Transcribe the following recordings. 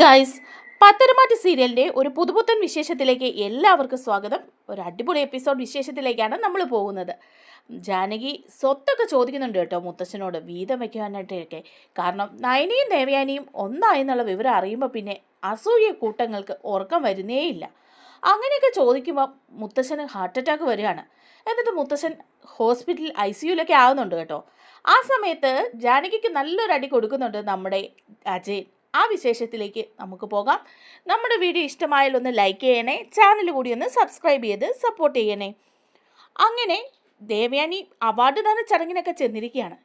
Guys Patharamattu സീരിയലിന്റെ ഒരു പുതുപുത്തൻ വിശേഷത്തിലേക്ക് എല്ലാവർക്കും സ്വാഗതം. ഒരു അടിപൊളി എപ്പിസോഡ് വിശേഷത്തിലേക്കാണ് നമ്മൾ പോകുന്നത്. ജാനകി സ്വത്തൊക്കെ ചോദിക്കുന്നുണ്ട് കേട്ടോ മുത്തശ്ശനോട് വീതം വയ്ക്കുവാനായിട്ടൊക്കെ കാരണം നയനിയും ദേവയാനിയും ഒന്നായെന്നുള്ള വിവരം അറിയുമ്പോൾ പിന്നെ അസൂയ കൂട്ടങ്ങൾക്ക് ഉറക്കം വരുന്നേയില്ല. അങ്ങനെയൊക്കെ ചോദിക്കുമ്പോൾ മുത്തശ്ശന് ഹാർട്ട് അറ്റാക്ക് വരികയാണ്. എന്നിട്ട് മുത്തശ്ശൻ ഹോസ്പിറ്റലിൽ ഐ സിയുലൊക്കെ ആവുന്നുണ്ട് കേട്ടോ. ആ സമയത്ത് ജാനകിക്ക് നല്ലൊരു അടി കൊടുക്കുന്നുണ്ട് നമ്മുടെ അജയൻ. ആ വിശേഷത്തിലേക്ക് നമുക്ക് പോകാം. നമ്മുടെ വീഡിയോ ഇഷ്ടമായാൽ ഒന്ന് ലൈക്ക് ചെയ്യണേ ചാനൽ കൂടി ഒന്ന് സബ്സ്ക്രൈബ് ചെയ്ത് സപ്പോർട്ട് ചെയ്യണേ. അങ്ങനെ ദേവയാനി അവാർഡ് തന്നെ ചടങ്ങിനൊക്കെ ചെന്നിരിക്കുകയാണ്.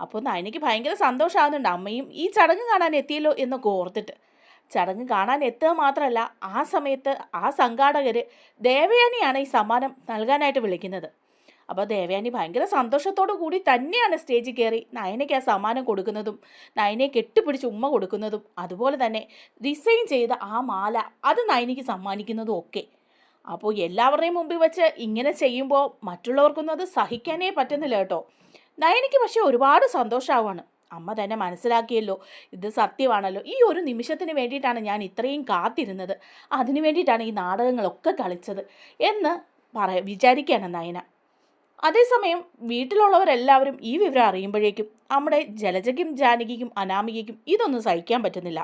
അപ്പോൾ നയനിക്ക് ഭയങ്കര സന്തോഷമാകുന്നുണ്ട്. അമ്മയും ഈ ചടങ്ങ് കാണാൻ എത്തിയല്ലോ എന്നൊക്കെ ഓർത്തിട്ട്. ചടങ്ങ് കാണാൻ എത്തുക മാത്രമല്ല ആ സമയത്ത് ആ സംഘാടകർ ദേവയാനിയാണ് ഈ സമ്മാനം നൽകാനായിട്ട് വിളിക്കുന്നത്. അപ്പോൾ ദേവയാനി ഭയങ്കര സന്തോഷത്തോടു കൂടി തന്നെയാണ് സ്റ്റേജിൽ കയറി നയനയ്ക്ക് ആ സമ്മാനം കൊടുക്കുന്നതും നയനയെ കെട്ടിപ്പിടിച്ച് ഉമ്മ കൊടുക്കുന്നതും അതുപോലെ തന്നെ ഡിസൈൻ ചെയ്ത ആ മാല അത് നയനിക്ക് സമ്മാനിക്കുന്നതും ഒക്കെ. അപ്പോൾ എല്ലാവരുടെയും മുമ്പിൽ വെച്ച് ഇങ്ങനെ ചെയ്യുമ്പോൾ മറ്റുള്ളവർക്കൊന്നും അത് സഹിക്കാനേ പറ്റുന്നില്ല കേട്ടോ. നയനിക്ക് പക്ഷേ ഒരുപാട് സന്തോഷമാവാണ് അമ്മ തന്നെ മനസ്സിലാക്കിയല്ലോ ഇത് സത്യമാണല്ലോ. ഈ ഒരു നിമിഷത്തിന് വേണ്ടിയിട്ടാണ് ഞാൻ ഇത്രയും കാത്തിരുന്നത്. അതിനു വേണ്ടിയിട്ടാണ് ഈ നാടകങ്ങളൊക്കെ കളിച്ചത് എന്ന് പറ വിചാരിക്കുകയാണ് നയന. അതേസമയം വീട്ടിലുള്ളവരെല്ലാവരും ഈ വിവരം അറിയുമ്പോഴേക്കും നമ്മുടെ ജലജയ്ക്കും ജാനകിക്കും അനാമികയ്ക്കും ഇതൊന്നും സഹിക്കാൻ പറ്റുന്നില്ല.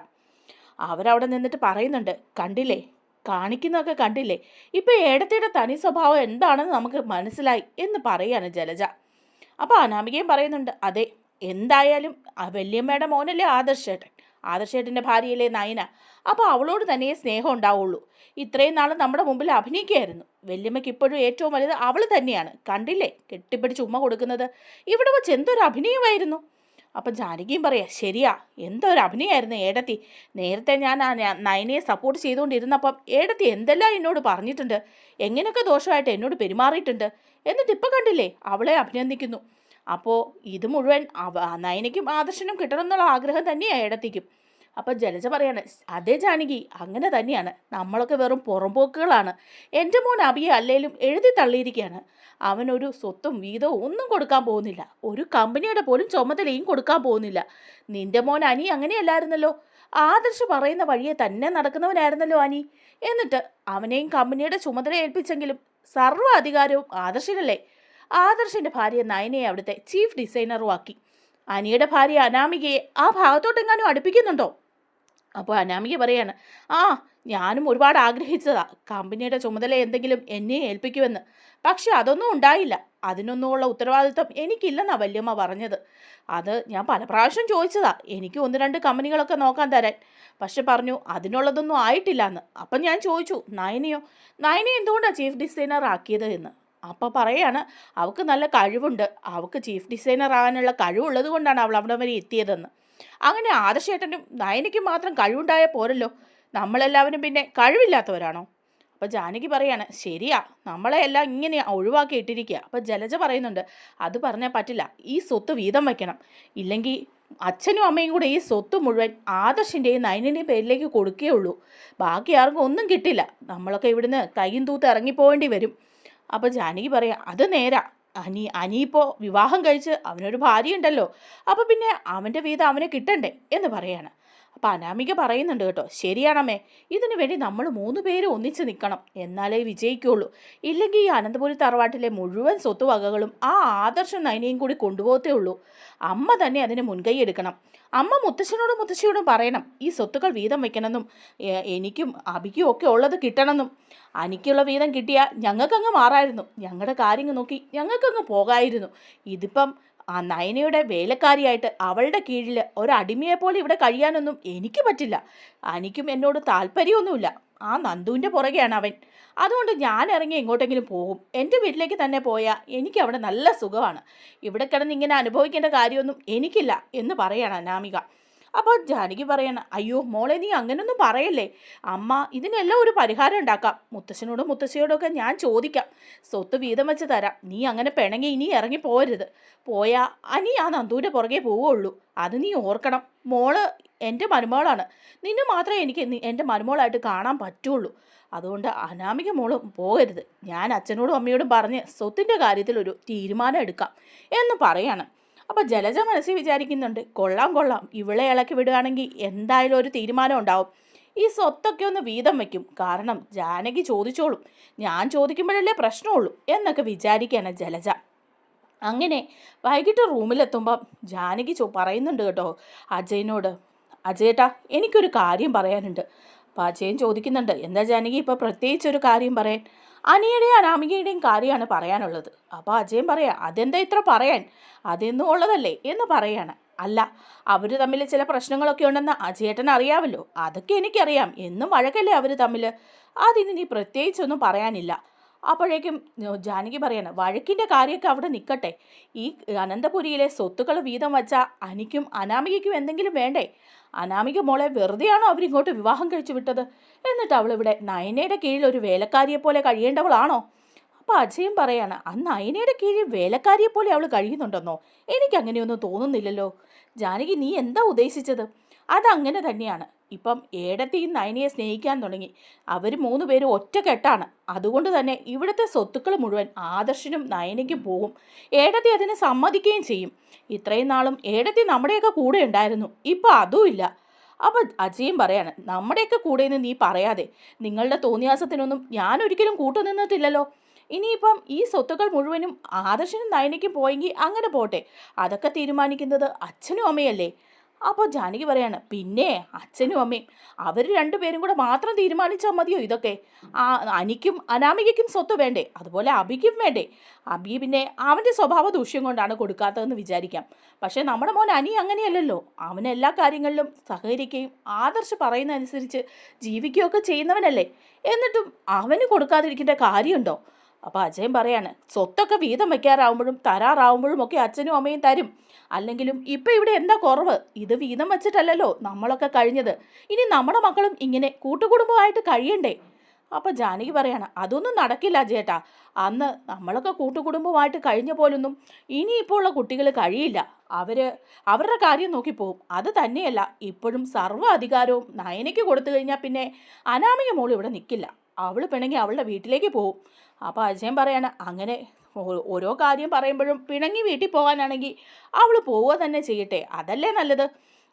അവരവിടെ നിന്നിട്ട് പറയുന്നുണ്ട് കണ്ടില്ലേ? കാണിക്കുന്നതൊക്കെ കണ്ടില്ലേ? ഇപ്പം ഏടത്തിയുടെ തനി സ്വഭാവം എന്താണെന്ന് നമുക്ക് മനസ്സിലായി എന്ന് പറയാണ് ജലജ. അപ്പോൾ അനാമികയും പറയുന്നുണ്ട് അതെ എന്തായാലും വല്യമ്മയുടെ മോനല്ലേ ആദർശേട്ടൻ. ആദർശേട്ടന്റെ ഭാര്യയിലെ നയന? അപ്പോൾ അവളോട് തന്നെ സ്നേഹം ഉണ്ടാവുള്ളൂ. ഇത്രയും നാൾ നമ്മുടെ മുമ്പിൽ അഭിനയിക്കുകയായിരുന്നു. വല്യമ്മയ്ക്ക് ഇപ്പോഴും ഏറ്റവും വലുത് അവൾ തന്നെയാണ്. കണ്ടില്ലേ? കെട്ടിപ്പിടിച്ച് ഉമ്മ കൊടുക്കുന്നത്. ഇവിടെ വെച്ച് എന്തൊരു അഭിനയമായിരുന്നു? അപ്പം ജാനകിയും പറയാ ശരിയാ എന്തൊരു അഭിനയമായിരുന്നു ഏടത്തി. നേരത്തെ ഞാൻ ആ നയനയെ സപ്പോർട്ട് ചെയ്തുകൊണ്ടിരുന്നപ്പം ഏടത്തി എന്തെല്ലാം എന്നോട് പറഞ്ഞിട്ടുണ്ട്. എങ്ങനെയൊക്കെ ദോഷമായിട്ട് എന്നോട് പെരുമാറിയിട്ടുണ്ട്. എന്നിട്ട് ഇപ്പം കണ്ടില്ലേ അവളെ അഭിനന്ദിക്കുന്നു. അപ്പോൾ ഇത് മുഴുവൻ നയനയ്ക്കും ആദർശനും കിട്ടണം എന്നുള്ള ആഗ്രഹം തന്നെയാണ് ഏടത്തിക്കും. അപ്പം ജലജ പറയാണ് അതേ ജാനകി അങ്ങനെ തന്നെയാണ്. നമ്മളൊക്കെ വെറും പുറംപോക്കുകളാണ്. എന്റെ മോൻ അബിയെ അല്ലേലും എഴുതി തള്ളിയിരിക്കുകയാണ് അവനൊരു സ്വത്തും വീതവും ഒന്നും കൊടുക്കാൻ പോകുന്നില്ല. ഒരു കമ്പനിയുടെ പോലും ചുമതലയും കൊടുക്കാൻ പോകുന്നില്ല. നിന്റെ മോൻ അനി അങ്ങനെയല്ലായിരുന്നല്ലോ. ആദർശ് പറയുന്ന വഴിയെ തന്നെ നടക്കുന്നവനായിരുന്നല്ലോ അനി. എന്നിട്ട് അവനെയും കമ്പനിയുടെ ചുമതല ഏൽപ്പിച്ചെങ്കിലും സർവ അധികാരവും ആദർശിനല്ലേ? ആദർശിന്റെ ഭാര്യ നയനയെ അവിടുത്തെ ചീഫ് ഡിസൈനറും ആക്കി. അനിയുടെ ഭാര്യ അനാമികയെ ആ ഭാഗത്തോട്ടെങ്ങാനും അടുപ്പിക്കുന്നുണ്ടോ? അപ്പോൾ അനാമിക പറയാണ് ആ ഞാനും ഒരുപാട് ആഗ്രഹിച്ചതാ. കമ്പനിയുടെ ചുമതല എന്തെങ്കിലും എന്നെ ഏൽപ്പിക്കുമെന്ന്. പക്ഷെ അതൊന്നും ഉണ്ടായില്ല. അതിനൊന്നുമുള്ള ഉത്തരവാദിത്വം എനിക്കില്ലെന്നാ വല്യമ്മ പറഞ്ഞത്. അത് ഞാൻ പല പ്രാവശ്യം ചോദിച്ചതാ. എനിക്ക് ഒന്ന് രണ്ട് കമ്പനികളൊക്കെ നോക്കാൻ തരാൻ. പക്ഷെ പറഞ്ഞു അതിനുള്ളതൊന്നും ആയിട്ടില്ല എന്ന് അപ്പം ഞാൻ ചോദിച്ചു നയനയോ? നയനെ എന്തുകൊണ്ടാണ് ചീഫ് ഡിസൈനർ ആക്കിയത് എന്ന്? അപ്പോൾ പറയാണ് അവൾക്ക് നല്ല കഴിവുണ്ട്. അവൾക്ക് ചീഫ് ഡിസൈനർ ആകാനുള്ള കഴിവുള്ളത് കൊണ്ടാണ് അവൾ അവിടെ വരെ എത്തിയതെന്ന്. അങ്ങനെ ആദർശേട്ടനും നയനയ്ക്കും മാത്രം കഴിവുണ്ടായ പോരല്ലോ. നമ്മളെല്ലാവരും പിന്നെ കഴിവില്ലാത്തവരാണോ? അപ്പോൾ ജാനകി പറയാണ് ശരിയാ നമ്മളെ എല്ലാം ഇങ്ങനെ ഒഴിവാക്കി ഇട്ടിരിക്കുക അപ്പോൾ ജലജ പറയുന്നുണ്ട് അത് പറഞ്ഞാൽ പറ്റില്ല ഈ സ്വത്ത് വീതം വയ്ക്കണം ഇല്ലെങ്കിൽ അച്ഛനും അമ്മയും കൂടെ ഈ സ്വത്ത് മുഴുവൻ ആദർശിന്റെയും നയനിന്റെയും പേരിലേക്ക് കൊടുക്കുകയുള്ളൂ ബാക്കി ആർക്കും ഒന്നും കിട്ടില്ല. നമ്മളൊക്കെ ഇവിടുന്ന് കൈയും തൂത്ത് ഇറങ്ങിപ്പോവേണ്ടി വരും. അപ്പോൾ ജാനകി പറയാം അത് നേരാ അനി അനിയിപ്പോൾ വിവാഹം കഴിച്ച് അവനൊരു ഭാര്യയുണ്ടല്ലോ. അപ്പോൾ പിന്നെ അവന്റെ വീതം അവനെ കിട്ടണ്ടേ എന്ന് പറയാണ്. അപ്പോൾ അനാമിക പറയുന്നുണ്ട് കേട്ടോ ശരിയാണമ്മേ ഇതിനു വേണ്ടി നമ്മൾ മൂന്ന് പേര് ഒന്നിച്ച് നിൽക്കണം എന്നാലേ വിജയിക്കുള്ളൂ. ഇല്ലെങ്കിൽ ഈ അനന്തപുരി തറവാട്ടിലെ മുഴുവൻ സ്വത്തുവകകളും ആ ആദർശ നയനയും കൂടി കൊണ്ടുപോകത്തേ ഉള്ളൂ. അമ്മ തന്നെ അതിന് മുൻകൈ എടുക്കണം. അമ്മ മുത്തശ്ശനോടും മുത്തശ്ശിയോടും പറയണം ഈ സ്വത്തുക്കൾ വീതം വെക്കണമെന്നും എനിക്കും അബിക്കും ഒക്കെ ഉള്ളത് കിട്ടണമെന്നും. അനിക്കുള്ള വീതം കിട്ടിയാൽ ഞങ്ങൾക്കങ്ങ് മാറായിരുന്നു. ഞങ്ങളുടെ കാര്യങ്ങൾ നോക്കി ഞങ്ങൾക്കങ്ങ് പോകായിരുന്നു. ഇതിപ്പം ആ നയനയുടെ വേലക്കാരിയായിട്ട് അവളുടെ കീഴിൽ ഒരടിമയെപ്പോലെ ഇവിടെ കഴിയാനൊന്നും എനിക്ക് പറ്റില്ല. അനിക്കും എന്നോട് താല്പര്യമൊന്നുമില്ല. ആ നന്ദുവിന്റെ പുറകെയാണ് അവൻ. അതുകൊണ്ട് ഞാൻ ഇറങ്ങി എങ്ങോട്ടെങ്കിലും പോകും. എന്റെ വീട്ടിലേക്ക് തന്നെ പോയാൽ എനിക്ക് അവിടെ നല്ല സുഖമാണ്. ഇവിടെ കിടന്ന് ഇങ്ങനെ അനുഭവിക്കേണ്ട കാര്യമൊന്നും എനിക്കില്ല എന്ന് പറയാണ് അനാമിക. അപ്പോൾ ജാനകി പറയണം അയ്യോ മോളെ നീ അങ്ങനൊന്നും പറയല്ലേ? അമ്മ ഇതിനെല്ലാം ഒരു പരിഹാരം ഉണ്ടാക്കാം. മുത്തശ്ശനോടും മുത്തശ്ശിയോടൊക്കെ ഞാൻ ചോദിക്കാം. സ്വത്ത് വീതം വെച്ച് തരാം. നീ അങ്ങനെ പിണങ്ങി ഇനി ഇറങ്ങി പോരുത്. പോയാ അനി ആ നന്ദൂന്റെ പുറകെ പോവുള്ളൂ അത് നീ ഓർക്കണം. മോൾ എന്റെ മരുമോളാണ് നിന്നെ മാത്രമേ എനിക്ക് എന്റെ മരുമോളായിട്ട് കാണാൻ പറ്റുള്ളൂ. അതുകൊണ്ട് അനാമിക മോളും പോകരുത്. ഞാൻ അച്ഛനോടും അമ്മയോടും പറഞ്ഞ് സ്വത്തിന്റെ കാര്യത്തിൽ ഒരു തീരുമാനം എടുക്കാം എന്ന് പറയാണ്. അപ്പോൾ ജലജ മനസ്സിൽ വിചാരിക്കുന്നുണ്ട് കൊള്ളാം കൊള്ളാം. ഇവളെ ഇളക്കി വിടുകയാണെങ്കിൽ എന്തായാലും ഒരു തീരുമാനം ഉണ്ടാവും. ഈ സ്വത്തൊക്കെ ഒന്ന് വീതം വയ്ക്കും. കാരണം ജാനകി ചോദിച്ചോളും. ഞാൻ ചോദിക്കുമ്പോഴല്ലേ പ്രശ്നമുള്ളൂ എന്നൊക്കെ വിചാരിക്കുകയാണ് ജലജ. അങ്ങനെ വൈകിട്ട് റൂമിലെത്തുമ്പം ജാനകി ചോ പറയുന്നുണ്ട് കേട്ടോ അജയനോട് അജയേട്ടാ എനിക്കൊരു കാര്യം പറയാനുണ്ട്. അപ്പോൾ അജയൻ ചോദിക്കുന്നുണ്ട് എന്താ ജാനകി ഇപ്പോൾ പ്രത്യേകിച്ചൊരു കാര്യം പറയാൻ? അനിയുടെയും അനാമികയുടെയും കാര്യമാണ് പറയാനുള്ളത്. അപ്പോൾ അജയൻ പറയാം അതെന്താ ഇത്ര പറയാൻ? അതെന്നും ഉള്ളതല്ലേ? എന്ന് പറയാണ്. അല്ല അവർ തമ്മിൽ ചില പ്രശ്നങ്ങളൊക്കെ ഉണ്ടെന്ന് അജയേട്ടൻ അറിയാമല്ലോ. അതൊക്കെ എനിക്കറിയാം. എന്നും വഴക്കല്ലേ അവർ തമ്മിൽ അതിന് നീ പ്രത്യേകിച്ചൊന്നും പറയാനില്ല. അപ്പോഴേക്കും ജാനകി പറയാണ് വഴക്കിന്റെ കാര്യമൊക്കെ അവിടെ നിൽക്കട്ടെ ഈ അനന്തപുരിയിലെ സ്വത്തുക്കൾ വീതം വച്ച അനിക്കും അനാമികയ്ക്കും എന്തെങ്കിലും വേണ്ടേ? അനാമിക മോളെ വെറുതെയാണോ അവരിങ്ങോട്ട് വിവാഹം കഴിച്ചു വിട്ടത്? എന്നിട്ട് അവളിവിടെ നയനയുടെ കീഴിൽ ഒരു വേലക്കാരിയെ പോലെ കഴിയേണ്ടവളാണോ? അപ്പോൾ അജയും പറയാണ് ആ നയനയുടെ കീഴിൽ വേലക്കാരിയെ പോലെ അവൾ കഴിയുന്നുണ്ടെന്നോ? എനിക്കങ്ങനെയൊന്നും തോന്നുന്നില്ലല്ലോ. ജാനകി നീ എന്താ ഉദ്ദേശിച്ചത്? അതങ്ങനെ തന്നെയാണ്. ഇപ്പം ഏടത്തെയും നയനിയെ സ്നേഹിക്കാൻ തുടങ്ങി. അവർ മൂന്ന് പേരും ഒറ്റക്കെട്ടാണ് അതുകൊണ്ട് തന്നെ ഇവിടുത്തെ സ്വത്തുക്കൾ മുഴുവൻ ആദർശനും നയനയ്ക്കും പോകും. ഏടത്തി അതിനെ സമ്മതിക്കുകയും ചെയ്യും. ഇത്രയും നാളും ഏടത്തി നമ്മുടെയൊക്കെ കൂടെ ഉണ്ടായിരുന്നു. ഇപ്പം അതുമില്ല അപ്പം അജയും പറയാണ് നമ്മുടെയൊക്കെ കൂടെ നിന്ന് നീ പറയാതെ. നിങ്ങളുടെ തോന്നിയാസത്തിനൊന്നും ഞാനൊരിക്കലും കൂട്ടുനിന്നിട്ടില്ലല്ലോ ഇനിയിപ്പം ഈ സ്വത്തുക്കൾ മുഴുവനും ആദർശനും നയനയ്ക്കും പോയെങ്കിൽ അങ്ങനെ പോട്ടെ. അതൊക്കെ തീരുമാനിക്കുന്നത് അച്ഛനും അമ്മയല്ലേ? അപ്പോൾ ജാനകി പറയാണ് പിന്നെ അച്ഛനും അമ്മയും അവർ രണ്ടുപേരും കൂടെ മാത്രം തീരുമാനിച്ചാൽ മതിയോ ഇതൊക്കെ? ആ അനിക്കും അനാമികയ്ക്കും സ്വത്ത് വേണ്ടേ? അതുപോലെ അബിക്കും വേണ്ടേ? അബി പിന്നെ അവന്റെ സ്വഭാവ ദൂഷ്യം കൊണ്ടാണ് കൊടുക്കാത്തതെന്ന് വിചാരിക്കാം. പക്ഷേ നമ്മുടെ മോൻ അനി അങ്ങനെയല്ലല്ലോ. അവൻ എല്ലാ കാര്യങ്ങളിലും സഹകരിക്കുകയും ആദർശ് പറയുന്ന അനുസരിച്ച് ജീവിക്കുകയൊക്കെ ചെയ്യുന്നവനല്ലേ? എന്നിട്ടും അവന് കൊടുക്കാതിരിക്കേണ്ട കാര്യമുണ്ടോ? അപ്പോൾ അജയൻ പറയാണ് സ്വത്തൊക്കെ വീതം വയ്ക്കാറാവുമ്പോഴും തരാറാവുമ്പോഴും ഒക്കെ അച്ഛനും അമ്മയും തരും. അല്ലെങ്കിലും ഇപ്പം ഇവിടെ എന്താ കുറവ്? ഇത് വീതം വെച്ചിട്ടല്ലല്ലോ നമ്മളൊക്കെ കഴിഞ്ഞത്. ഇനി നമ്മുടെ മക്കളും ഇങ്ങനെ കൂട്ടുകുടുംബമായിട്ട് കഴിയണ്ടേ? അപ്പോൾ ജാനകി പറയാണ് അതൊന്നും നടക്കില്ല ചേട്ടാ അന്ന് നമ്മളൊക്കെ കൂട്ടുകുടുംബമായിട്ട് കഴിഞ്ഞ പോലൊന്നും ഇനിയിപ്പോൾ ഉള്ള കുട്ടികൾ കഴിയില്ല. അവർ അവരുടെ കാര്യം നോക്കിപ്പോവും അത് തന്നെയല്ല ഇപ്പോഴും സർവ അധികാരവും നയനയ്ക്ക് കൊടുത്തു കഴിഞ്ഞാൽ പിന്നെ അനാമിക മോൾ ഇവിടെ നിൽക്കില്ല അവൾ പിണങ്ങി അവളുടെ വീട്ടിലേക്ക് പോകും അപ്പോൾ അജയൻ പറയാണ് അങ്ങനെ ഓരോ കാര്യം പറയുമ്പോഴും പിണങ്ങി വീട്ടിൽ പോകാനാണെങ്കിൽ അവൾ പോവുക തന്നെ ചെയ്യട്ടെ അതല്ലേ നല്ലത്?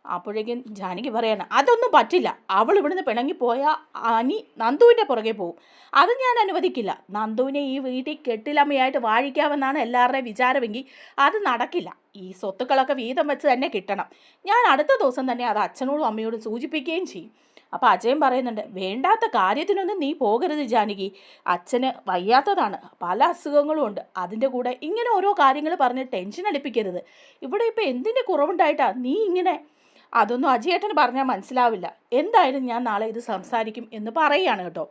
അപ്പോഴേക്കും ജാനകി പറയാണ് അതൊന്നും പറ്റില്ല അവൾ ഇവിടുന്ന് പിണങ്ങി പോയാൽ അനി നന്ദുവിന്റെ പുറകെ പോവും. അത് ഞാൻ അനുവദിക്കില്ല. നന്ദുവിനെ ഈ വീട്ടിൽ കെട്ടിലമ്മയായിട്ട് വാഴിക്കാമെന്നാണ് എല്ലാവരുടെയും വിചാരമെങ്കിൽ അത് നടക്കില്ല. ഈ സ്വത്തുക്കളൊക്കെ വീതം വെച്ച് തന്നെ കിട്ടണം. ഞാൻ അടുത്ത ദിവസം തന്നെ അത് അച്ഛനോടും അമ്മയോടും സൂചിപ്പിക്കുകയും ചെയ്യും. അപ്പോൾ അജയൻ പറയുന്നുണ്ട് വേണ്ടാത്ത കാര്യത്തിനൊന്നും നീ പോകരുത് ജാനകി. അച്ഛന് വയ്യാത്തതാണ്. പല അസുഖങ്ങളും ഉണ്ട്. അതിന്റെ കൂടെ ഇങ്ങനെ ഓരോ കാര്യങ്ങൾ പറഞ്ഞ് ടെൻഷൻ അടിപ്പിക്കരുത്. ഇവിടെ ഇപ്പോൾ എന്തിന്റെ കുറവുണ്ടായിട്ടാണ് നീ ഇങ്ങനെ? അതൊന്നും അജയേട്ടന് പറഞ്ഞാൽ മനസ്സിലാവില്ല. എന്തായാലും ഞാൻ നാളെ ഇത് സംസാരിക്കും എന്ന് പറയുകയാണ് കേട്ടോ.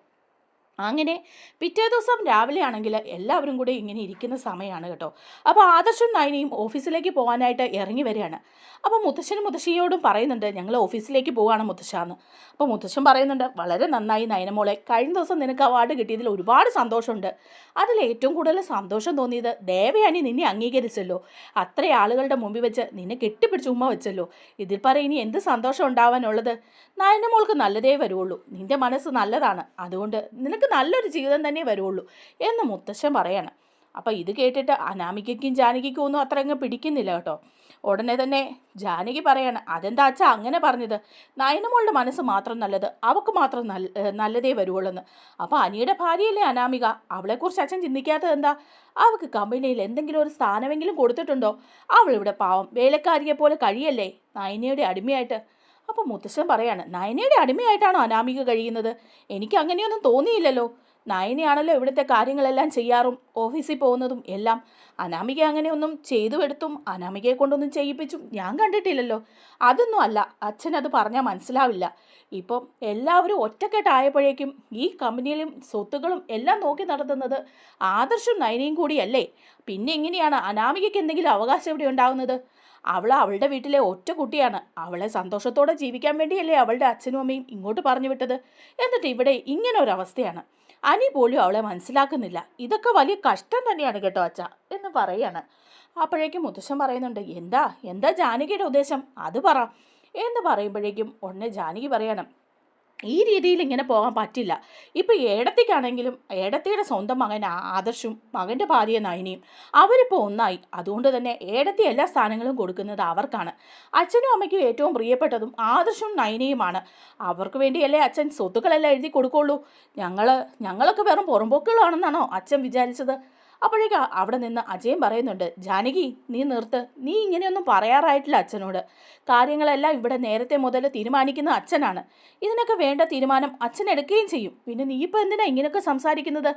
അങ്ങനെ പിറ്റേ ദിവസം രാവിലെ ആണെങ്കിൽ എല്ലാവരും കൂടെ ഇങ്ങനെ ഇരിക്കുന്ന സമയമാണ് കേട്ടോ. അപ്പോൾ ആദർശും നയനയും ഓഫീസിലേക്ക് പോകാനായിട്ട് ഇറങ്ങി വരികയാണ്. അപ്പോൾ മുത്തശ്ശനും മുത്തശ്ശിയോടും പറയുന്നുണ്ട് ഞങ്ങൾ ഓഫീസിലേക്ക് പോവുകയാണ് മുത്തശ്ശാന്ന്. അപ്പോൾ മുത്തശ്ശൻ പറയുന്നുണ്ട് വളരെ നന്നായി നയനമോളെ കഴിഞ്ഞ ദിവസം നിനക്ക് അവാർഡ് കിട്ടിയതിൽ ഒരുപാട് സന്തോഷമുണ്ട്. അതിൽ ഏറ്റവും കൂടുതൽ സന്തോഷം തോന്നിയത് ദേവയാനി നിന്നെ അംഗീകരിച്ചല്ലോ. അത്ര ആളുകളുടെ മുമ്പിൽ വെച്ച് നിന്നെ കെട്ടിപ്പിടിച്ച് ഉമ്മ വെച്ചല്ലോ. ഇതിൽ പറയും ഇനി എന്ത് സന്തോഷം ഉണ്ടാവാനുള്ളത്? നയനമോൾക്ക് നല്ലതേ വരുള്ളൂ നിന്റെ മനസ്സ് നല്ലതാണ്. അതുകൊണ്ട് നിനക്ക് നല്ലൊരു ജീവിതം തന്നെ വരുള്ളൂ എന്ന് മുത്തശ്ശൻ പറയാണ്. അപ്പോൾ ഇത് കേട്ടിട്ട് അനാമികയ്ക്കും ജാനകിക്കും ഒന്നും അത്ര അങ്ങ് പിടിക്കുന്നില്ല കേട്ടോ. ഉടനെ തന്നെ ജാനകി പറയാണ് അതെന്താ അച്ഛാ അങ്ങനെ പറഞ്ഞത്? നയനമോളുടെ മനസ്സ് മാത്രം നല്ലത് അവൾക്ക് മാത്രം നല്ല നല്ലതേ വരുവുള്ളെന്ന്. അപ്പോൾ അനിയുടെ ഭാര്യയല്ലേ അനാമിക? അവളെക്കുറിച്ച് അച്ഛൻ ചിന്തിക്കാത്തത് എന്താ? അവൾക്ക് കമ്പനിയിൽ എന്തെങ്കിലും ഒരു സ്ഥാനമെങ്കിലും കൊടുത്തിട്ടുണ്ടോ? അവളിവിടെ പാവം വേലക്കാരിയെ പോലെ കഴിയല്ലേ? നയനയുടെ അടിമയായിട്ട് അപ്പോൾ മുത്തശ്ശൻ പറയാണ് നയനയുടെ അടിമയായിട്ടാണോ അനാമിക കഴിയുന്നത്? എനിക്ക് അങ്ങനെയൊന്നും തോന്നിയില്ലല്ലോ. നയനയാണല്ലോ ഇവിടുത്തെ കാര്യങ്ങളെല്ലാം ചെയ്യാറും ഓഫീസിൽ പോകുന്നതും എല്ലാം. അനാമിക അങ്ങനെയൊന്നും ചെയ്തു എടുത്തും അനാമികയെ കൊണ്ടൊന്നും ചെയ്യിപ്പിച്ചും ഞാൻ കണ്ടിട്ടില്ലല്ലോ. അതൊന്നും അല്ല അച്ഛൻ അത് പറഞ്ഞാൽ മനസ്സിലാവില്ല. ഇപ്പം എല്ലാവരും ഒറ്റക്കെട്ടായപ്പോഴേക്കും ഈ കമ്പനിയിലും സ്വത്തുക്കളും എല്ലാം നോക്കി നടത്തുന്നത് ആദർശം നയനയും കൂടിയല്ലേ? പിന്നെ എങ്ങനെയാണ് അനാമികയ്ക്ക് എന്തെങ്കിലും അവകാശം ഇവിടെ ഉണ്ടാകുന്നത് അവൾ അവളുടെ വീട്ടിലെ ഒറ്റ കുട്ടിയാണ്. അവളെ സന്തോഷത്തോടെ ജീവിക്കാൻ വേണ്ടിയല്ലേ അവളുടെ അച്ഛനും അമ്മയും ഇങ്ങോട്ട് പറഞ്ഞു വിട്ടത്. എന്നിട്ട് ഇവിടെ ഇങ്ങനെ ഒരു അവസ്ഥയാണ് അനി പോലും അവളെ മനസ്സിലാക്കുന്നില്ല. ഇതൊക്കെ വലിയ കഷ്ടം തന്നെയാണ് കേട്ടോ അച്ഛ എന്ന് പറയാണ്. അപ്പോഴേക്കും മുത്തശ്ശൻ പറയുന്നുണ്ട് എന്താ? എന്താ ജാനകിയുടെ ഉദ്ദേശം? അത് പറ. എന്ന് പറയുമ്പോഴേക്കും ഉടനെ ജാനകി പറയണം ഈ രീതിയിൽ ഇങ്ങനെ പോകാൻ പറ്റില്ല. ഇപ്പം ഏടത്തിക്കാണെങ്കിലും ഏടത്തിയുടെ സ്വന്തം മകൻ ആദർശും മകന്റെ ഭാര്യ നയനിയും അവരിപ്പോൾ ഒന്നായി. അതുകൊണ്ട് തന്നെ ഏടത്തി എല്ലാ സ്ഥാനങ്ങളും കൊടുക്കുന്നത് അവർക്കാണ്. അച്ഛനും അമ്മയ്ക്കും ഏറ്റവും പ്രിയപ്പെട്ടതും ആദർശും നയനിയുമാണ് അവർക്ക് വേണ്ടിയല്ലേ അച്ഛൻ സ്വത്തുക്കളെല്ലാം എഴുതി കൊടുക്കുള്ളൂ. ഞങ്ങൾ ഞങ്ങളൊക്കെ വെറും പുറമ്പോക്കുകളാണെന്നാണോ അച്ഛൻ വിചാരിച്ചത്? അപ്പോഴേക്ക് അവിടെ നിന്ന് അജയൻ പറയുന്നുണ്ട് ജാനകി നീ നിർത്ത്. നീ ഇങ്ങനെയൊന്നും പറയാറായിട്ടില്ല അച്ഛനോട്. കാര്യങ്ങളെല്ലാം ഇവിടെ നേരത്തെ മുതൽ തീരുമാനിക്കുന്ന അച്ഛനാണ്. ഇതിനൊക്കെ വേണ്ട തീരുമാനം അച്ഛൻ എടുക്കുകയും ചെയ്യും. പിന്നെ നീ ഇപ്പം എന്തിനാ ഇങ്ങനെയൊക്കെ സംസാരിക്കുന്നത്?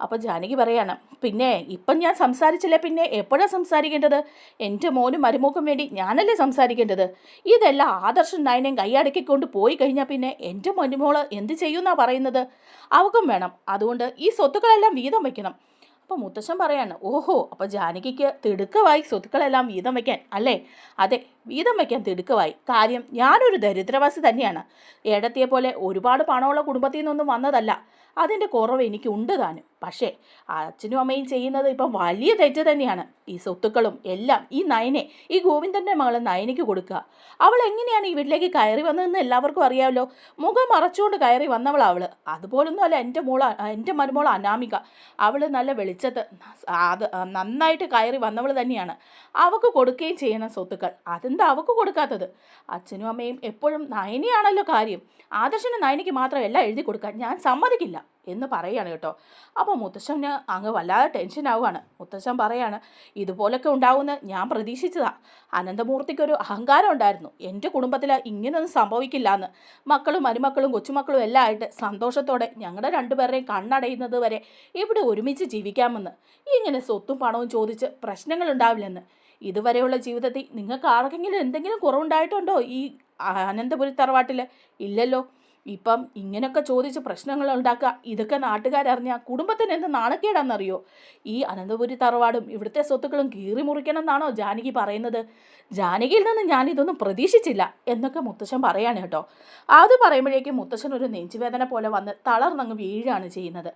അപ്പോൾ ജാനകി പറയാണ് പിന്നെ ഇപ്പം ഞാൻ സംസാരിച്ചില്ല? പിന്നെ എപ്പോഴാണ് സംസാരിക്കേണ്ടത്? എന്റെ മോനും മരുമോക്കും വേണ്ടി ഞാനല്ലേ സംസാരിക്കേണ്ടത്? ഇതെല്ലാം ആദർശം നയനെയും കൈയടക്കിക്കൊണ്ട് പോയി കഴിഞ്ഞാൽ പിന്നെ എന്റെ മരുമോൾ എന്ത് ചെയ്യുമെന്നാണ് പറയുന്നത്? അവക്കും വേണം. അതുകൊണ്ട് ഈ സ്വത്തുക്കളെല്ലാം വീതം വയ്ക്കണം. അപ്പോൾ മുത്തശ്ശൻ പറയാണ് ഓഹോ അപ്പോൾ ജാനകിക്ക് തിടുക്കമായി സ്വത്തുക്കളെല്ലാം വീതം വയ്ക്കാൻ അല്ലേ? അതെ വീതം വയ്ക്കാൻ തിടുക്കമായി. കാര്യം ഞാനൊരു ദരിദ്രവാസി തന്നെയാണ്. ഏടത്തിയെ പോലെ ഒരുപാട് പണമുള്ള കുടുംബത്തിൽ നിന്നൊന്നും വന്നതല്ല. അതിന്റെ കുറവ് എനിക്കുണ്ട് താനും. പക്ഷേ അച്ഛനും അമ്മയും ചെയ്യുന്നത് ഇപ്പം വലിയ തെറ്റ് തന്നെയാണ്. ഈ സ്വത്തുക്കളും എല്ലാം ഈ നയനെ ഈ ഗോവിന്ദന്റെ മകൾ നയനയ്ക്ക് കൊടുക്കുക. അവൾ എങ്ങനെയാണ് ഈ വീട്ടിലേക്ക് കയറി വന്നതെന്ന് എല്ലാവർക്കും അറിയാമല്ലോ. മുഖം മറച്ചുകൊണ്ട് കയറി വന്നവൾ അവൾ അതുപോലൊന്നും അല്ല എന്റെ മോള എന്റെ മരുമോൾ അനാമിക. അവൾ നല്ല വെളിച്ചത്ത് അത് നന്നായിട്ട് കയറി വന്നവൾ തന്നെയാണ്. അവൾക്ക് കൊടുക്കുകയും ചെയ്യണം സ്വത്തുക്കൾ. അതെന്താ അവൾക്ക് കൊടുക്കാത്തത്? അച്ഛനും അമ്മയും എപ്പോഴും നയനിയാണല്ലോ കാര്യം. ആദർശന് നയനയ്ക്ക് മാത്രം എല്ലാം എഴുതി കൊടുക്കാൻ. ഞാൻ സമ്മതിക്കില്ല. എന്ന് പറയുകയാണ് കേട്ടോ. അപ്പോൾ മുത്തശ്ശന് അങ്ങ് വല്ലാതെ ടെൻഷൻ ആവുകയാണ്. മുത്തശ്ശൻ പറയാണ് ഇതുപോലൊക്കെ ഉണ്ടാവുമെന്ന് ഞാൻ പ്രതീക്ഷിച്ചതാ. അനന്തമൂർത്തിക്കൊരു അഹങ്കാരം ഉണ്ടായിരുന്നു. എന്റെ കുടുംബത്തിൽ ഇങ്ങനെയൊന്നും സംഭവിക്കില്ല എന്ന് മക്കളും മരുമക്കളും കൊച്ചുമക്കളും എല്ലാം ആയിട്ട് സന്തോഷത്തോടെ ഞങ്ങളുടെ രണ്ടുപേരുടെയും കണ്ണടയുന്നത് വരെ ഇവിടെ ഒരുമിച്ച് ജീവിക്കാമെന്ന്. ഇങ്ങനെ സ്വത്തും പണവും ചോദിച്ച് പ്രശ്നങ്ങൾ ഉണ്ടാവില്ലെന്ന്. ഇതുവരെയുള്ള ജീവിതത്തിൽ നിങ്ങൾക്ക് ആർക്കെങ്കിലും എന്തെങ്കിലും കുറവുണ്ടായിട്ടുണ്ടോ ഈ അനന്തപുരി തറവാട്ടിൽ ഇല്ലല്ലോ. ഇപ്പം ഇങ്ങനെയൊക്കെ ചോദിച്ച് പ്രശ്നങ്ങൾ ഉണ്ടാക്കുക ഇതൊക്കെ നാട്ടുകാരറിഞ്ഞാൽ കുടുംബത്തിന് എന്ത് നാണക്കേടാണെന്നറിയോ ഈ അനന്തപുരി തറവാടും ഇവിടുത്തെ സ്വത്തുക്കളും കീറി മുറിക്കണം എന്നാണോ ജാനകി പറയുന്നത്? ജാനകിയിൽ നിന്ന് ഞാനിതൊന്നും പ്രതീക്ഷിച്ചില്ല എന്നൊക്കെ മുത്തശ്ശൻ പറയാണ് കേട്ടോ. അത് പറയുമ്പോഴേക്കും മുത്തശ്ശൻ ഒരു നെഞ്ചുവേദന പോലെ വന്ന് തളർന്നങ്ങ് വീഴുകയാണ് ചെയ്യുന്നത്.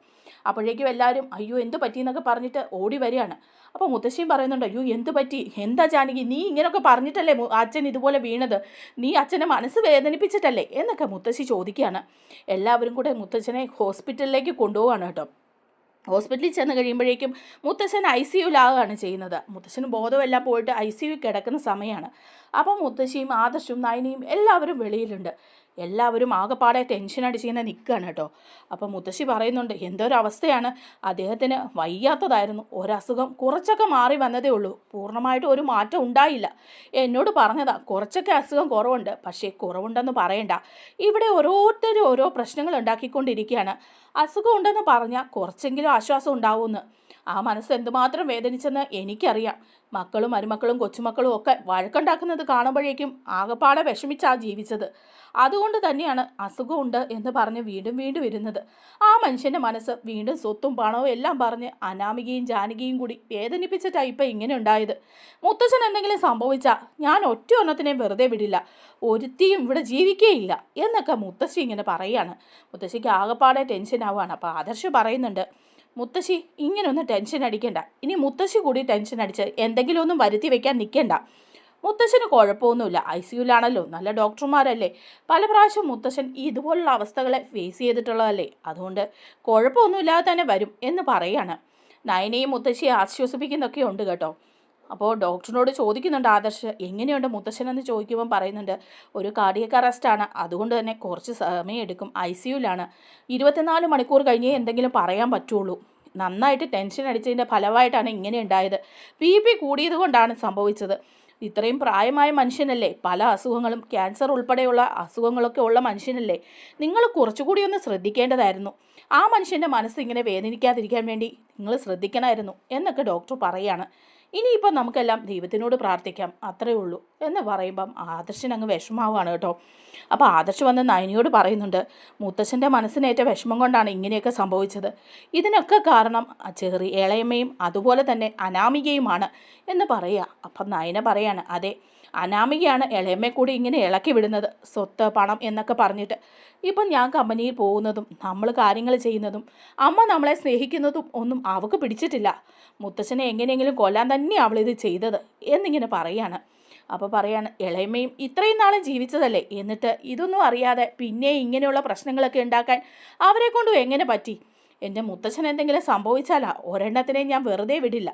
അപ്പോഴേക്കും എല്ലാവരും അയ്യോ എന്ത് പറ്റി? എന്നൊക്കെ പറഞ്ഞിട്ട് ഓടി വരികയാണ്. അപ്പോൾ മുത്തശ്ശിയും പറയുന്നുണ്ട് അയ്യോ എന്ത് പറ്റി? എന്താ ജാനകി? നീ ഇങ്ങനെയൊക്കെ പറഞ്ഞിട്ടല്ലേ അച്ഛൻ ഇതുപോലെ വീണത്? നീ അച്ഛനെ മനസ്സ് വേദനിപ്പിച്ചിട്ടല്ലേ? എന്നൊക്കെ മുത്തശ്ശി ചോദിക്കുകയാണ്. എല്ലാവരും കൂടെ മുത്തച്ഛനെ ഹോസ്പിറ്റലിലേക്ക് കൊണ്ടുപോവാണ് കേട്ടോ. ഹോസ്പിറ്റലിൽ ചെന്ന് കഴിയുമ്പോഴേക്കും മുത്തശ്ശൻ ഐ സി യുലാവുകയാണ് ചെയ്യുന്നത്. മുത്തശ്ശന് ബോധമെല്ലാം പോയിട്ട് ഐ സി യു കിടക്കുന്ന സമയമാണ്. അപ്പോൾ മുത്തശ്ശിയും ആദർശും നയനിയും എല്ലാവരും വെളിയിലുണ്ട്. എല്ലാവരും ആകെപ്പാടെ ടെൻഷൻ അടിച്ചിങ്ങനെ നിൽക്കുകയാണ് കേട്ടോ. അപ്പം മുത്തശ്ശി പറയുന്നുണ്ട് എന്തൊരു അവസ്ഥയാണ് അദ്ദേഹത്തിന് വയ്യാത്തതായിരുന്നു. ഒരസുഖം കുറച്ചൊക്കെ മാറി വന്നതേ ഉള്ളൂ. പൂർണമായിട്ട് ഒരു മാറ്റം ഉണ്ടായില്ല. എന്നോട് പറഞ്ഞതാ കുറച്ചൊക്കെ അസുഖം കുറവുണ്ട് പക്ഷേ കുറവുണ്ടെന്ന് പറയണ്ട. ഇവിടെ ഓരോരുത്തരും ഓരോ പ്രശ്നങ്ങൾ ഉണ്ടാക്കിക്കൊണ്ടിരിക്കുകയാണ്. അസുഖം ഉണ്ടെന്ന് പറഞ്ഞാൽ കുറച്ചെങ്കിലും ആശ്വാസം ഉണ്ടാവുമെന്ന്. ആ മനസ്സ് എന്തുമാത്രം വേദനിച്ചെന്ന് എനിക്കറിയാം. മക്കളും മരുമക്കളും കൊച്ചുമക്കളും ഒക്കെ വഴക്കുണ്ടാക്കുന്നത് കാണുമ്പോഴേക്കും ആകപ്പാടെ വിഷമിച്ചാ ജീവിച്ചത്. അതുകൊണ്ട് തന്നെയാണ് അസുഖമുണ്ട് എന്ന് പറഞ്ഞ് വീണ്ടും വീണ്ടും ഇരുന്നത്. ആ മനുഷ്യന്റെ മനസ്സ് വീണ്ടും സ്വത്തും പണവും എല്ലാം പറഞ്ഞ് അനാമികയും ജാനകിയും കൂടി വേദനിപ്പിച്ചിട്ടാണ് ഇപ്പം ഇങ്ങനെ ഉണ്ടായത്. മുത്തച്ഛൻ എന്തെങ്കിലും സംഭവിച്ചാൽ ഞാൻ ഒറ്റ ഒന്നത്തിനെയും വെറുതെ വിടില്ല. ഒരുത്തിയും ഇവിടെ ജീവിക്കുകയില്ല എന്നൊക്കെ മുത്തശ്ശി ഇങ്ങനെ പറയാണ്. മുത്തശ്ശിക്ക് ആകപ്പാടെ ടെൻഷൻ ആവുകയാണ്. അപ്പോൾ ആദർശ് പറയുന്നുണ്ട് മുത്തശ്ശി ഇങ്ങനൊന്നും ടെൻഷൻ അടിക്കണ്ട. ഇനി മുത്തശ്ശി കൂടി ടെൻഷൻ അടിച്ച് എന്തെങ്കിലും ഒന്നും വരുത്തി വെക്കാൻ നിൽക്കണ്ട മുത്തശ്ശന് കുഴപ്പമൊന്നുമില്ല. ഐ സിയുലാണല്ലോ നല്ല ഡോക്ടർമാരല്ലേ. പല പ്രാവശ്യം മുത്തശ്ശൻ ഇതുപോലുള്ള അവസ്ഥകളെ ഫേസ് ചെയ്തിട്ടുള്ളതല്ലേ. അതുകൊണ്ട് കുഴപ്പമൊന്നുമില്ലാതെ തന്നെ വരും എന്ന് പറയാണ്. നയനയും മുത്തശ്ശിയെ ആശ്വസിപ്പിക്കുന്നൊക്കെ ഉണ്ട് കേട്ടോ. അപ്പോൾ ഡോക്ടറിനോട് ചോദിക്കുന്നുണ്ട് ആദർശ് എങ്ങനെയുണ്ട് മുത്തശ്ശനെന്ന് ചോദിക്കുമ്പോൾ പറയുന്നുണ്ട് ഒരു കാർഡിയക് അറസ്റ്റാണ് അതുകൊണ്ട് തന്നെ കുറച്ച് സമയം എടുക്കും ഐ സിയുലാണ് ഇരുപത്തിനാല് മണിക്കൂർ കഴിഞ്ഞേ എന്തെങ്കിലും പറയാൻ പറ്റുള്ളൂ. നന്നായിട്ട് ടെൻഷൻ അടിച്ചതിന്റെ ഫലമായിട്ടാണ് ഇങ്ങനെ ഉണ്ടായത്. ബി പി കൂടിയത് കൊണ്ടാണ് സംഭവിച്ചത്. ഇത്രയും പ്രായമായ മനുഷ്യനല്ലേ? പല അസുഖങ്ങളും ക്യാൻസർ ഉൾപ്പെടെയുള്ള അസുഖങ്ങളൊക്കെ ഉള്ള മനുഷ്യനല്ലേ? നിങ്ങൾ കുറച്ചുകൂടി ഒന്ന് ശ്രദ്ധിക്കേണ്ടതായിരുന്നു. ആ മനുഷ്യന്റെ മനസ്സ് ഇങ്ങനെ വേദനിക്കാതിരിക്കാൻ വേണ്ടി നിങ്ങൾ ശ്രദ്ധിക്കണമായിരുന്നു എന്നൊക്കെ ഡോക്ടർ പറയാണ്. ഇനിയിപ്പം നമുക്കെല്ലാം ദൈവത്തിനോട് പ്രാർത്ഥിക്കാം. അത്രയേ ഉള്ളൂ എന്ന് പറയുമ്പം ആദർശൻ അങ്ങ് വിഷമാവുകയാണ് കേട്ടോ. അപ്പോൾ ആദർശ് വന്ന് നയനിയോട് പറയുന്നുണ്ട് മുത്തശ്ശന്റെ മനസ്സിനേറ്റ വിഷമം കൊണ്ടാണ് ഇങ്ങനെയൊക്കെ സംഭവിച്ചത്. ഇതിനൊക്കെ കാരണം ചെറിയ ചെറി ഇളയമ്മയും അതുപോലെ തന്നെ അനാമികയുമാണ് എന്ന് പറയുക. അപ്പം നയന പറയാണ് അതെ അനാമികയാണ് ഇളയമ്മയെ കൂടി ഇങ്ങനെ ഇളക്കി വിടുന്നത്. സ്വത്ത് പണം എന്നൊക്കെ പറഞ്ഞിട്ട് ഇപ്പം ഞാൻ കമ്പനിയിൽ പോകുന്നതും നമ്മൾ കാര്യങ്ങൾ ചെയ്യുന്നതും അമ്മ നമ്മളെ സ്നേഹിക്കുന്നതും ഒന്നും അവൾക്ക് പിടിച്ചിട്ടില്ല. മുത്തച്ഛനെ എങ്ങനെയെങ്കിലും കൊല്ലാൻ തന്നെ അവളിത് ചെയ്തത് എന്നിങ്ങനെ പറയാണ്. അപ്പോൾ പറയാണ് ഇളയമ്മയും ഇത്രയും നാളും ജീവിച്ചതല്ലേ? എന്നിട്ട് ഇതൊന്നും അറിയാതെ പിന്നെ ഇങ്ങനെയുള്ള പ്രശ്നങ്ങളൊക്കെ ഉണ്ടാക്കാൻ അവരെ കൊണ്ടും എങ്ങനെ പറ്റി? എന്റെ മുത്തച്ഛൻ എന്തെങ്കിലും സംഭവിച്ചാലാ? ഒരെണ്ണത്തിനെ ഞാൻ വെറുതെ വിടില്ല.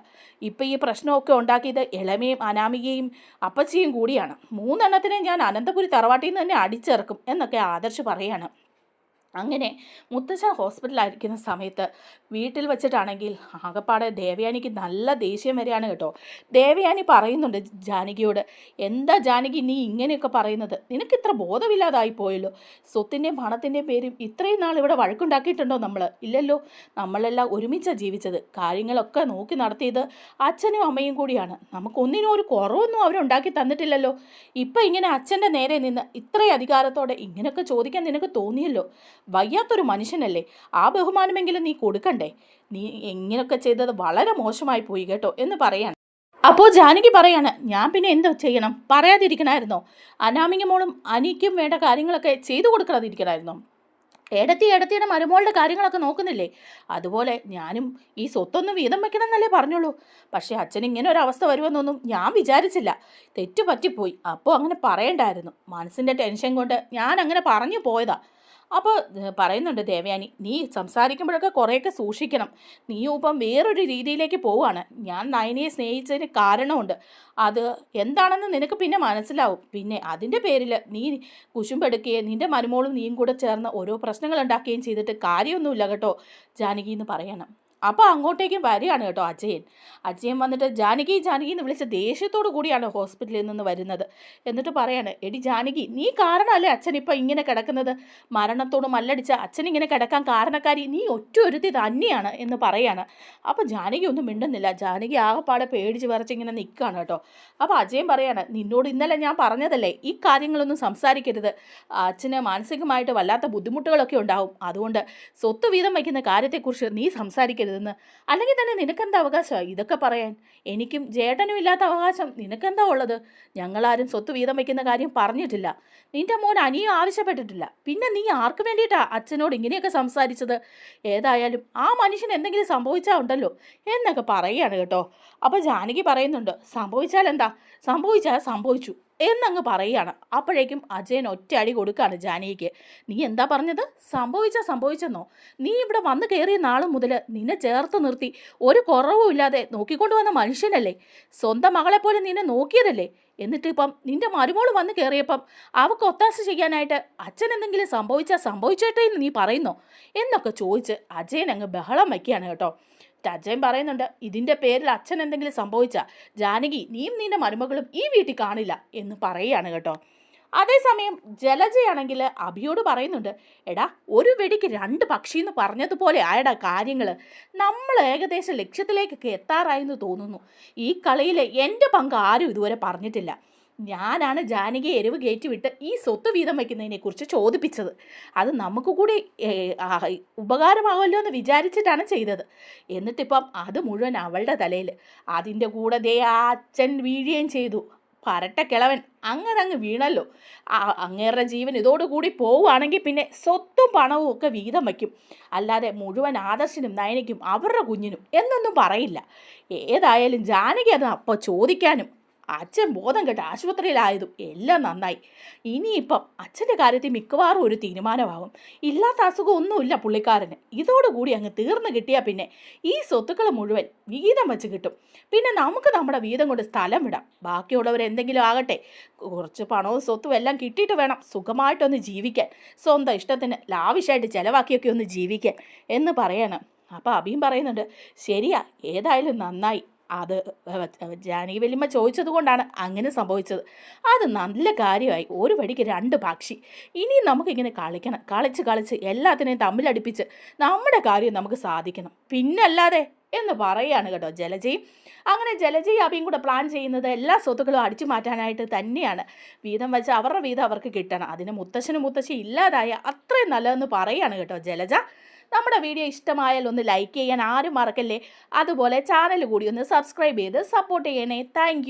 ഇപ്പം ഈ പ്രശ്നമൊക്കെ ഉണ്ടാക്കിയത് ഇളമയും അനാമികയും അപ്പച്ചിയും കൂടിയാണ്. മൂന്നെണ്ണത്തിനെ ഞാൻ അനന്തപുരി തറവാട്ടിൽ നിന്ന് തന്നെ അടിച്ചിറക്കും എന്നൊക്കെ ആദർശ് പറയാണ്. അങ്ങനെ മുത്തച്ഛൻ ഹോസ്പിറ്റലായിരിക്കുന്ന സമയത്ത് വീട്ടിൽ വെച്ചിട്ടാണെങ്കിൽ ആകപ്പാടെ ദേവയാനിക്ക് നല്ല ദേഷ്യം വരെയാണ് കേട്ടോ. ദേവയാനി പറയുന്നുണ്ട് ജാനകിയോട് എന്താ ജാനകി നീ ഇങ്ങനെയൊക്കെ പറയുന്നത്? നിനക്ക് ഇത്ര ബോധമില്ലാതായി പോയല്ലോ. സ്വത്തിന്റെയും പണത്തിന്റെയും പേരും ഇത്രയും നാൾ ഇവിടെ വഴക്കുണ്ടാക്കിയിട്ടുണ്ടോ നമ്മൾ ഇല്ലല്ലോ. നമ്മളെല്ലാം ഒരുമിച്ചാണ് ജീവിച്ചത്. കാര്യങ്ങളൊക്കെ നോക്കി നടത്തിയത് അച്ഛനും അമ്മയും കൂടിയാണ്. നമുക്കൊന്നിനും ഒരു കുറവൊന്നും അവരുണ്ടാക്കി തന്നിട്ടില്ലല്ലോ. ഇപ്പം ഇങ്ങനെ അച്ഛന്റെ നേരെ നിന്ന് ഇത്രയും അധികാരത്തോടെ ഇങ്ങനെയൊക്കെ ചോദിക്കാൻ നിനക്ക് തോന്നിയല്ലോ? വയ്യാത്തൊരു മനുഷ്യനല്ലേ? ആ ബഹുമാനമെങ്കിലും നീ കൊടുക്കണ്ടേ? നീ എങ്ങനെയൊക്കെ ചെയ്തത് വളരെ മോശമായി പോയി കേട്ടോ എന്ന് പറയാണ്. അപ്പോൾ ജാനകി പറയാണ് ഞാൻ പിന്നെ എന്താ ചെയ്യണം? പറയാതിരിക്കണമായിരുന്നോ അനാമിക മോളും അനിക്കും വേണ്ട കാര്യങ്ങളൊക്കെ ചെയ്തു കൊടുക്കാതിരിക്കണമായിരുന്നോ എടത്തി എടത്തിയുടെ മരുമോളുടെ കാര്യങ്ങളൊക്കെ നോക്കുന്നില്ലേ? അതുപോലെ ഞാനും ഈ സ്വത്തൊന്നും വീതം വെക്കണം എന്നല്ലേ പറഞ്ഞുള്ളൂ. പക്ഷേ അച്ഛൻ ഇങ്ങനെ ഒരു അവസ്ഥ വരുമെന്നൊന്നും ഞാൻ വിചാരിച്ചില്ല. തെറ്റു പറ്റിപ്പോയി. അപ്പോൾ അങ്ങനെ പറയണ്ടായിരുന്നു. മനസ്സിന്റെ ടെൻഷൻ കൊണ്ട് ഞാൻ അങ്ങനെ പറഞ്ഞു പോയതാ. അപ്പോൾ പറയുന്നുണ്ട് ദേവയാനി നീ സംസാരിക്കുമ്പോഴൊക്കെ കുറേയൊക്കെ സൂക്ഷിക്കണം. നീ ഇപ്പം വേറൊരു രീതിയിലേക്ക് പോവുകയാണ്. ഞാൻ നയനിയെ സ്നേഹിച്ചതിന് കാരണമുണ്ട്. അത് എന്താണെന്ന് നിനക്ക് പിന്നെ മനസ്സിലാവും. പിന്നെ അതിന്റെ പേരിൽ നീ കുശുമ്പെടുക്കുകയും നിന്റെ മരുമോളും നീയും കൂടെ ചേർന്ന് ഓരോ പ്രശ്നങ്ങൾ ഉണ്ടാക്കുകയും ചെയ്തിട്ട് കാര്യമൊന്നുമില്ല കേട്ടോ ജാനകി എന്ന് പറയണം. അപ്പോൾ അങ്ങോട്ടേക്കും വരികയാണ് കേട്ടോ അജയൻ. അജയൻ വന്നിട്ട് ജാനകി ജാനകി എന്ന് വിളിച്ച ദേഷ്യത്തോടു കൂടിയാണ് ഹോസ്പിറ്റലിൽ നിന്ന് വരുന്നത്. എന്നിട്ട് പറയാണ് എടി ജാനകി നീ കാരണമല്ലേ അച്ഛൻ ഇപ്പം ഇങ്ങനെ കിടക്കുന്നത്? മരണത്തോട് മല്ലടിച്ച അച്ഛൻ ഇങ്ങനെ കിടക്കാൻ കാരണക്കാരി നീ ഒറ്റ ഒരുത്തി തന്നെയാണ് എന്ന് പറയാണ്. അപ്പോൾ ജാനകി ഒന്നും മിണ്ടുന്നില്ല. ജാനകി ആകെപ്പാടെ പേടിച്ച് വിറച്ച് ഇങ്ങനെ നിൽക്കുകയാണ് കേട്ടോ. അപ്പോൾ അജയൻ പറയാണ് നിന്നോട് ഇന്നലെ ഞാൻ പറഞ്ഞതല്ലേ ഈ കാര്യങ്ങളൊന്നും സംസാരിക്കരുത്. അച്ഛന് മാനസികമായിട്ട് വല്ലാത്ത ബുദ്ധിമുട്ടുകളൊക്കെ ഉണ്ടാവും. അതുകൊണ്ട് സ്വത്ത് വീതം വയ്ക്കുന്ന കാര്യത്തെക്കുറിച്ച് നീ സംസാരിക്കരുതെന്ന് അല്ലെങ്കിൽ തന്നെ നിനക്കെന്താ അവകാശമാണ് ഇതൊക്കെ പറയാൻ. എനിക്കും ജേട്ടനും ഇല്ലാത്ത അവകാശം. നിനക്കെന്താ ഉള്ളത്? ഞങ്ങളാരും സ്വത്ത് വീതം വയ്ക്കുന്ന കാര്യം പറഞ്ഞിട്ടില്ല. നിന്റെ മോൻ അനിയും ആവശ്യപ്പെട്ടിട്ടില്ല. പിന്നെ നീ ആർക്ക് വേണ്ടിയിട്ടാ അച്ഛനോട് ഇങ്ങനെയൊക്കെ സംസാരിച്ചത്? ഏതായാലും ആ മനുഷ്യന് എന്തെങ്കിലും സംഭവിച്ചാൽ ഉണ്ടല്ലോ എന്നൊക്കെ പറയുകയാണ് കേട്ടോ. അപ്പോൾ ജാനകി പറയുന്നുണ്ട് സംഭവിച്ചാൽ എന്താ? സംഭവിച്ചാൽ സംഭവിച്ചു. എന്നങ്ങ് പറയുകയാണ്. അപ്പോഴേക്കും അജയൻ ഒറ്റ അടി കൊടുക്കുകയാണ് ജാനകിക്ക്. നീ എന്താ പറഞ്ഞത്? സംഭവിച്ചാൽ സംഭവിച്ചെന്നോ? നീ ഇവിടെ വന്ന് കയറിയ നാൾ മുതൽ നിന്നെ ചേർത്ത് നിർത്തി. ഒരു കുറവുമില്ലാതെ നോക്കിക്കൊണ്ടു വന്ന മനുഷ്യനല്ലേ? സ്വന്തം മകളെപ്പോലെ നിന്നെ നോക്കിയതല്ലേ? എന്നിട്ട് ഇപ്പം നിന്റെ മരുമോൾ വന്ന് കയറിയപ്പം അവൾക്ക് ഒത്താശ ചെയ്യാനായിട്ട് അച്ഛൻ എന്തെങ്കിലും സംഭവിച്ചാൽ സംഭവിച്ചേട്ടേ എന്ന് നീ പറയുന്നോ? എന്നൊക്കെ ചോദിച്ച് അജയൻ അങ്ങ് ബഹളം വയ്ക്കുകയാണ് കേട്ടോ. അജയൻ പറയുന്നുണ്ട് ഇതിന്റെ പേരിൽ അച്ഛൻ എന്തെങ്കിലും സംഭവിച്ചാൽ ജാനകി നീയും നിന്റെ മരുമകളും ഈ വീട്ടിൽ കാണില്ല എന്ന് പറയുകയാണ് കേട്ടോ. അതേസമയം ജലജയാണെങ്കിൽ അഭിയോട് പറയുന്നുണ്ട് എടാ ഒരു വെടിക്ക് രണ്ട് പക്ഷി എന്ന് പറഞ്ഞതുപോലെ ആയടാ കാര്യങ്ങൾ നമ്മൾ ഏകദേശം ലക്ഷ്യത്തിലേക്കൊക്കെ എത്താറായെന്ന് തോന്നുന്നു. ഈ കളിയിൽ എന്റെ പങ്ക് ആരും ഇതുവരെ പറഞ്ഞിട്ടില്ല. ഞാനാണ് ജാനകി എരിവ് കയറ്റിവിട്ട് ഈ സ്വത്ത് വീതം വയ്ക്കുന്നതിനെക്കുറിച്ച് ചോദിപ്പിച്ചത്. അത് നമുക്ക് കൂടി ഉപകാരമാകുമല്ലോ എന്ന് വിചാരിച്ചിട്ടാണ് ചെയ്തത്. എന്നിട്ടിപ്പം അത് മുഴുവൻ അവളുടെ തലയിൽ അതിന്റെ കൂടെ ദേ അച്ഛൻ വീഴുകയും ചെയ്തു. പരട്ട കിളവൻ അങ്ങനങ്ങ് വീണല്ലോ. ആ അങ്ങേരുടെ ജീവൻ ഇതോടുകൂടി പോവുകയാണെങ്കിൽ പിന്നെ സ്വത്തും പണവും ഒക്കെ വീതം വയ്ക്കും. അല്ലാതെ മുഴുവൻ ആദർശനും നയനയ്ക്കും അവരുടെ കുഞ്ഞിനും എന്നൊന്നും പറയില്ല. ഏതായാലും ജാനകി അത് അപ്പോൾ ചോദിക്കാനും അച്ഛൻ ബോധം കെട്ട് ആശുപത്രിയിലായതും എല്ലാം നന്നായി. ഇനിയിപ്പം അച്ഛന്റെ കാര്യത്തിൽ മിക്കവാറും ഒരു തീരുമാനമാകും ഇല്ലാത്ത അസുഖം ഒന്നുമില്ല പുള്ളിക്കാരന്. ഇതോടുകൂടി അങ്ങ് തീർന്നു കിട്ടിയാൽ പിന്നെ ഈ സ്വത്തുക്കൾ മുഴുവൻ വീതം വെച്ച് കിട്ടും. പിന്നെ നമുക്ക് നമ്മുടെ വീതം കൊണ്ട് സ്ഥലം വിടാം. ബാക്കിയുള്ളവർ എന്തെങ്കിലും ആകട്ടെ. കുറച്ച് പണവും സ്വത്തും എല്ലാം കിട്ടിയിട്ട് വേണം സുഖമായിട്ടൊന്ന് ജീവിക്കാൻ. സ്വന്തം ഇഷ്ടത്തിന് ലാവിഷായിട്ട് ചിലവാക്കിയൊക്കെ ഒന്ന് ജീവിക്കാൻ എന്ന് പറയണം. അപ്പോൾ അഭിയും പറയുന്നുണ്ട് ശരിയാ ഏതായാലും നന്നായി. അത് ജാനകി വലിയമ്മ ചോദിച്ചത് കൊണ്ടാണ് അങ്ങനെ സംഭവിച്ചത്. അത് നല്ല കാര്യമായി. ഒരു വടിക്ക് രണ്ട് പക്ഷി. ഇനിയും നമുക്കിങ്ങനെ കളിക്കണം. കളിച്ച് കളിച്ച് എല്ലാത്തിനെയും തമ്മിലടിപ്പിച്ച് നമ്മുടെ കാര്യം നമുക്ക് സാധിക്കണം. പിന്നല്ലാതെ എന്ന് പറയുകയാണ് കേട്ടോ ജലജയും അങ്ങനെ ജലജി അബിയും കൂടെ പ്ലാൻ ചെയ്യുന്നത് എല്ലാ സ്വത്തുക്കളും അടിച്ചു മാറ്റാനായിട്ട് തന്നെയാണ്. വീതം വെച്ച് അവരുടെ വീതം അവർക്ക് കിട്ടണം. അതിന് മുത്തശ്ശനും മുത്തശ്ശി ഇല്ലാതായ അത്രയും നല്ലതെന്ന് പറയുകയാണ് കേട്ടോ ജലജ. നമ്മുടെ വീഡിയോ ഇഷ്ടമായാൽ ഒന്ന് ലൈക്ക് ചെയ്യാൻ ആരും മറക്കല്ലേ. അതുപോലെ ചാനൽ കൂടി ഒന്ന് സബ്സ്ക്രൈബ് ചെയ്ത് സപ്പോർട്ട് ചെയ്യണേ. താങ്ക്